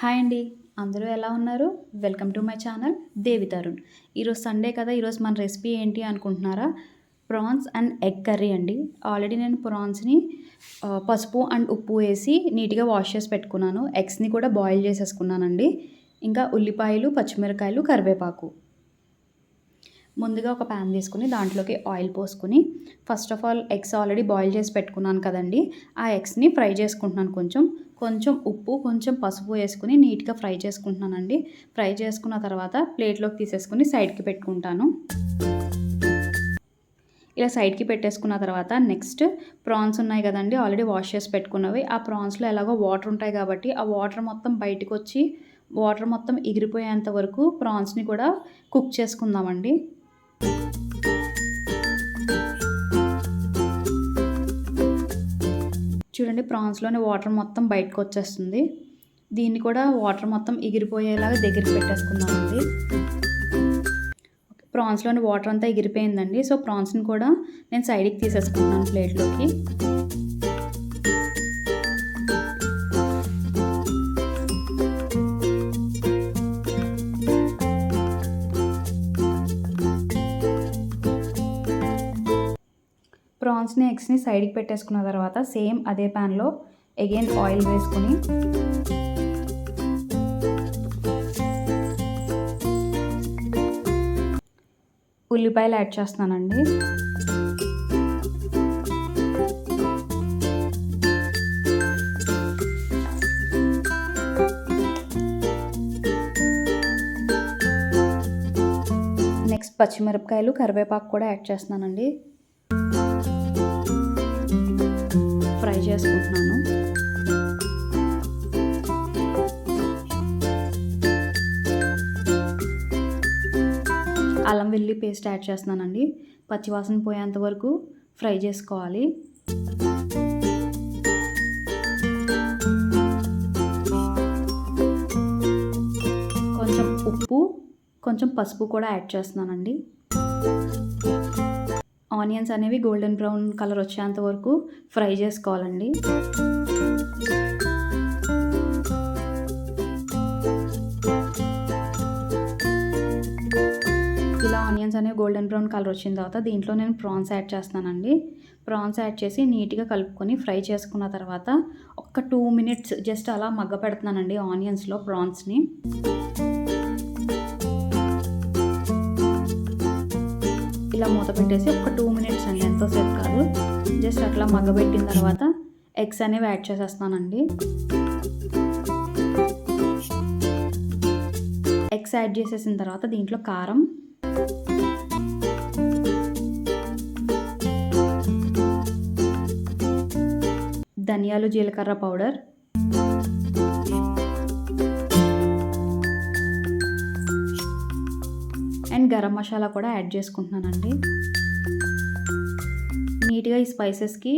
Hi అండి. అందరూ ఎలా ఉన్నారు? Welcome to my channel Devi Tarun. ఈరోజు సండే కదా ఈరోజు మన రెసిపీ ఏంటి అనుకుంటున్నారా? ప్రాన్స్ అండ్ ఎగ్ కర్రీ అండి. ఆల్రెడీ నేను ప్రాన్స్ని పసుపు అండ్ ఉప్పు వేసి నీట్గా వాష్ చేసి పెట్టుకున్నాను. ఎగ్స్ని కూడా బాయిల్ చేసేసుకున్నానండి. ఇంకా ఉల్లిపాయలు పచ్చిమిరకాయలు కరివేపాకు. ముందుగా ఒక ప్యాన్ తీసుకుని దాంట్లోకి ఆయిల్ పోసుకుని first of all eggs already boil చేసి పెట్టుకున్నాను కదండి. ఆ ఎగ్స్ని ఫ్రై చేసుకుంటున్నాను కొంచెం. కొంచెం ఉప్పు కొంచెం పసుపు వేసుకుని నీట్గా ఫ్రై చేసుకుంటున్నానండి. ఫ్రై చేసుకున్న తర్వాత ప్లేట్లోకి తీసేసుకుని సైడ్కి పెట్టుకుంటాను. ఇలా సైడ్కి పెట్టేసుకున్న తర్వాత నెక్స్ట్ ప్రాన్స్ ఉన్నాయి కదండి ఆల్రెడీ వాష్ చేసి పెట్టుకున్నవి. ఆ ప్రాన్స్లో ఎలాగో వాటర్ ఉంటాయి కాబట్టి ఆ వాటర్ మొత్తం బయటకు వచ్చి వాటర్ మొత్తం ఎగిరిపోయేంత వరకు ప్రాన్స్ని కూడా కుక్ చేసుకుందామండి. చూడండి ప్రాన్స్లోని వాటర్ మొత్తం బయటకు వచ్చేస్తుంది దీన్ని కూడా వాటర్ మొత్తం ఎగిరిపోయేలాగా దగ్గరికి పెట్టేసుకుందామండి ప్రాన్స్లోని వాటర్ అంతా ఎగిరిపోయిందండి. సో ప్రాన్స్ని కూడా నేను సైడ్కి తీసేసుకున్నాను ప్లేట్లోకి. ప్రాన్స్ని ఎగ్స్ని సైడ్కి పెట్టేసుకున్న తర్వాత సేమ్ అదే ప్యాన్లో అగైన్ ఆయిల్ వేసుకుని ఉల్లిపాయలు యాడ్ చేస్తున్నానండి. నెక్స్ట్ పచ్చిమిరపకాయలు కరివేపాకు కూడా యాడ్ చేస్తున్నానండి. చేసుకుంటున్నాను. అల్లం వెల్లి పేస్ట్ యాడ్ చేస్తున్నానండి. పచ్చివాసన పోయేంత వరకు ఫ్రై చేసుకోవాలి. కొంచెం ఉప్పు కొంచెం పసుపు కూడా యాడ్ చేస్తున్నానండి. ఆనియన్స్ అనేవి గోల్డెన్ బ్రౌన్ కలర్ వచ్చేంత వరకు ఫ్రై చేసుకోవాలండి. ఇలా ఆనియన్స్ అనేవి గోల్డెన్ బ్రౌన్ కలర్ వచ్చిన తర్వాత దీంట్లో నేను ప్రాన్స్ యాడ్ చేస్తానండి ప్రాన్స్ యాడ్ చేసి నీట్గా కలుపుకొని ఫ్రై చేసుకున్న తర్వాత ఒక టూ మినిట్స్ జస్ట్ అలా మగ్గ పెడుతున్నానండి ఆనియన్స్లో ప్రాన్స్ని. ఇలా మూత పెట్టేసి ఒక టూ మినిట్స్ అండి ఎంతోసేపు కాదు. జస్ట్ అట్లా మగ్గబెట్టిన తర్వాత ఎగ్స్ అనేవి యాడ్ చేసేస్తానండి. ఎగ్స్ యాడ్ చేసేసిన తర్వాత దీంట్లో కారం. ధనియాలు జీలకర్ర పౌడర్. అండ్ గరం మసాలా కూడా యాడ్ చేసుకుంటున్నానండి. నీట్గా ఈ స్పైసెస్కి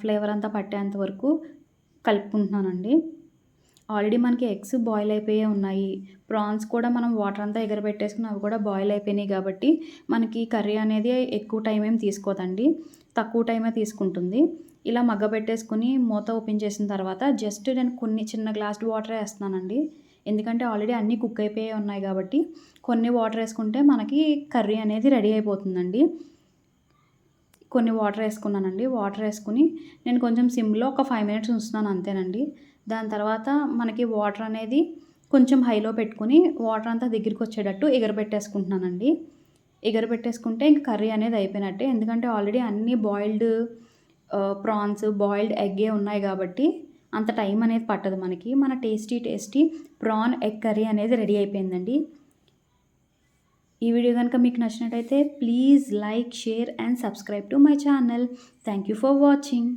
ఫ్లేవర్ అంతా పట్టేంత వరకు కలుపుకుంటున్నానండి. ఆల్రెడీ మనకి ఎగ్స్ బాయిల్ అయిపోయే ఉన్నాయి. ప్రాన్స్ కూడా మనం వాటర్ అంతా ఎగరబెట్టేసుకుని అవి కూడా బాయిల్ అయిపోయినాయి కాబట్టి మనకి కర్రీ అనేది ఎక్కువ టైం ఏం తీసుకోదండి. తక్కువ టైమే తీసుకుంటుంది. ఇలా మగ్గబెట్టేసుకుని మూత ఓపెన్ చేసిన తర్వాత జస్ట్ నేను కొన్ని చిన్న గ్లాస్ వాటర్ వేస్తున్నానండి. ఎందుకంటే ఆల్రెడీ అన్నీ కుక్ అయిపోయి ఉన్నాయి కాబట్టి కొన్ని వాటర్ వేసుకుంటే మనకి కర్రీ అనేది రెడీ అయిపోతుందండి. కొన్ని వాటర్ వేసుకున్నానండి. వాటర్ వేసుకుని నేను కొంచెం సిమ్లో ఒక ఫైవ్ మినిట్స్ ఉంచుతున్నాను అంతేనండి. దాని తర్వాత మనకి వాటర్ అనేది కొంచెం హైలో పెట్టుకుని వాటర్ అంతా దగ్గరికి వచ్చేటట్టు ఎగరబెట్టేసుకుంటున్నానండి. ఎగరబెట్టేసుకుంటే ఇంక కర్రీ అనేది అయిపోయినట్టే. ఎందుకంటే ఆల్రెడీ అన్నీ బాయిల్డ్ ప్రాన్స్ బాయిల్డ్ ఎగ్గే ఉన్నాయి కాబట్టి అంత టైం అనేది పట్టదు మనకి. మన tasty tasty prawn egg curry అనేది రెడీ అయిపోయిందండి. ఈ వీడియో కనుక మీకు నచ్చినట్టయితే please like share and subscribe to my channel. Thank you for watching.